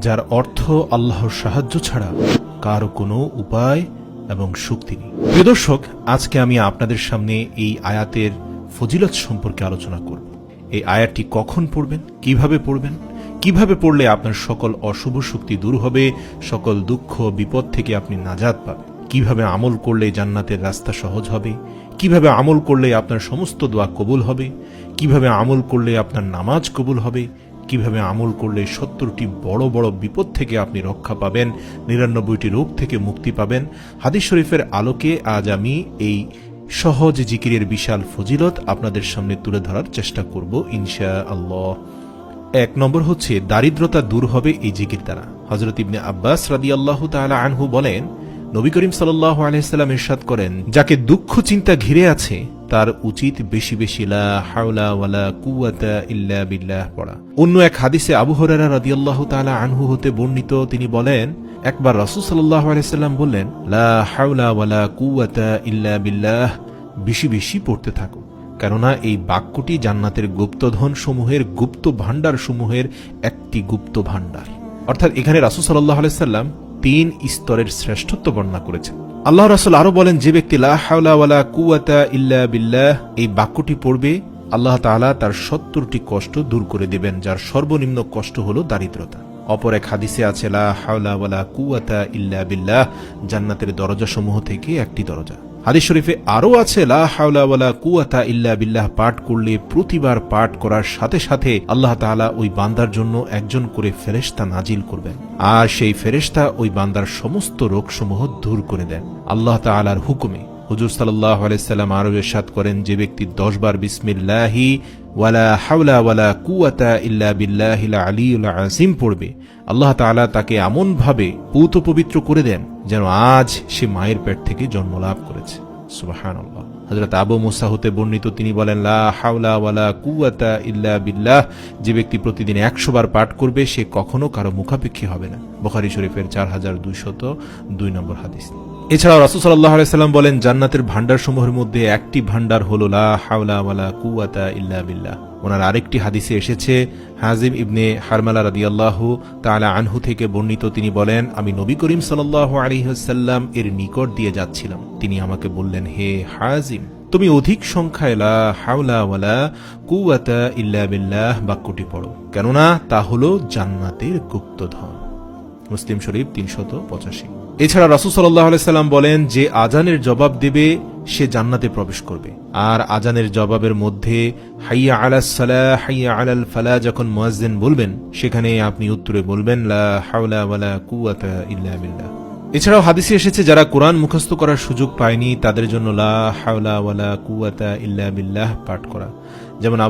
যার অর্থ আল্লাহর সাহায্য ছাড়া কারও কোনো উপায় এবং শক্তি নেই। প্রিয় দর্শক, আজকে আমি আপনাদের সামনে এই আয়াতের ফজিলত সম্পর্কে আলোচনা করব। এই আয়াতটি কখন পড়বেন, কীভাবে পড়বেন, কীভাবে পড়লে আপনার সকল অশুভ শক্তি দূর হবে, সকল দুঃখ, বিপদ থেকে আপনি নাজাত পাবেন? কীভাবে আমল করলে জান্নাতের রাস্তা সহজ হবে? কীভাবে আমল করলে আপনার সমস্ত দোয়া কবুল হবে? কীভাবে আমল করলে আপনার নামাজ কবুল হবে? কীভাবে আমল করলে সত্তরটি বড় বড় বিপদ থেকে আপনি রক্ষা পাবেন? নিরানব্বইটি রোগ থেকে মুক্তি পাবেন? হাদিস শরীফের আলোকে আজ আমি এই সহজ জিকিরের বিশাল ফজিলত আপনাদের সামনে তুলে ধরার চেষ্টা করব ইনশা আল্লাহ এক নম্বর হচ্ছে, দারিদ্রতা দূর হবে এই জিকির দ্বারা। হজরত ইবনে আব্বাস রাদি আল্লাহ তালা আনহু বলেন, নবী করিম সাল্লাহ আলাইসাল্লাম ইরশাদ করেন, যাকে দুঃখ চিন্তা ঘিরে আছে তার উচিত বেশি বেশি লা হাওলা ওয়ালা কুওয়াতা ইল্লা বিল্লাহ পড়া। অন্য এক হাদিসে আবু হরারা রাদিয়াল্লাহু তাআলা আনহু হতে বর্ণিত তিনি বলেন, একবার রাসূল সাল্লাল্লাহু আলাইহি সাল্লাম বললেন, লা হাওলা ওয়ালা কুওয়াতা ইল্লা বিল্লাহ, বেশি বেশি পড়তে থাকো। কেননা এই বাক্যটি জান্নাতের গুপ্তধন সমূহের গুপ্ত ভাণ্ডার সমূহের একটি গুপ্ত ভাণ্ডার অর্থাৎ এখানে রাসূল সাল্লাল্লাহু আলাইহি সাল্লাম তিন স্তরের শ্রেষ্ঠত্ব বর্ণনা করেছেন। আল্লাহ রাসুল আরও বলেন, যে ব্যক্তি লা কুয়াতা ইল্লা বিল্লাহ, এই বাক্যটি পড়বে, আল্লাহ তালা তার সত্তরটি কষ্ট দূর করে দেবেন, যার সর্বনিম্ন কষ্ট হল দারিদ্রতা। অপর এক হাদিসে আছে, লা হাওলা ওয়ালা কুয়াতা ইল্লা বিল্লাহ, জান্নাতের দরজাসমূহ থেকে একটি দরজা। হাদিস শরীফে আরও আছে, লা হাওলা ওয়ালা কুওয়াতা ইল্লা বিল্লাহ পাঠ করলে প্রতিবার পাঠ করার সাথে সাথে আল্লাহ তাআলা ওই বান্দার জন্য একজন করে ফেরেশতা নাজিল করবেন। আর সেই ফেরেশতা ওই বান্দার সমস্ত রোগসমূহ দূর করে দেন। আল্লাহ তাআলার হুকুমে হুজুর সাল্লাহ আলাইসাল্লাম আরও এরশাদ করেন যে ব্যক্তি দশ বার বিসমিল্লাহি, ওয়ালা হাওলা ওয়ালা কুয়াতা ইল্লা বিল্লাহিল আলিউল আসিম পড়বে। আল্লাহ তাআলা তাকে এমনভাবে পূত পবিত্র করে দেন যেন আজ সে মায়ের পেট থেকে জন্ম লাভ করেছে। সুবাহান আল্লাহ হজরত আবু মুসা হতে বর্ণিত তিনি বলেন, লা হাওলা ওয়ালা কুয়াতা ইল্লা বিল্লাহ, যে ব্যক্তি প্রতিদিন একশো বার পাঠ করবে, সে কখনো কারও মুখাপেক্ষী হবে না। বখারি শরীফের চার হাজার দুইশত দুই নম্বর হাদিস। এছাড়াও রাসুল সাল্লাহ আলাইসাল্লাম বলেন, জান্নাতের ভান্ডার সমূহের মধ্যে একটি ভান্ডার হল লা হাওলা ওয়ালা কুয়াতা ইল্লা বিল্লাহ। ওনার আরেকটি হাদিসে এসেছে, হাজিম ইবনে হারমালা রাদিয়াল্লাহু তাআলা আনহু থেকে বর্ণিত। তিনি বলেন, আমি নবী করিম সাল্লাল্লাহু আলাইহি ওয়াসাল্লাম এর নিকট দিয়ে যাচ্ছিলাম। তিনি আমাকে বললেন, হে হাজিম, তুমি অধিক সংখ্যায় লা হাওলা ওয়ালা কুওয়াতা ইল্লা বিল্লাহ বাক্যটি পড়ো। কেননা তা হলো জান্নাতের গুপ্তধন। মুসলিম শরীফ তিনশত পঁচাশি। এছাড়া রাসুল সাল্লাহ সাল্লাম বলেন যে আজানের জবাব দেবে, সে জান্নাতে প্রবেশ করবে। আর আজানের জবাবের মধ্যে, হাইয়া আলাস সালা হাইয়া আলাল ফালা যখন মুয়াজ্জিন বলবেন, সেখানে আপনি উত্তরে বলবেন, লা হাওলা ওয়ালা কুওয়াতা ইল্লা বিল্লাহ এছাড়াও হাদিসে এসেছে, যারা কোরআন মুখস্থ করার সুযোগ পায়নি, তাদের জন্য লা হাওলা ওয়ালা কুওয়াতা ইল্লা বিল্লাহ পাঠ করা। যেমন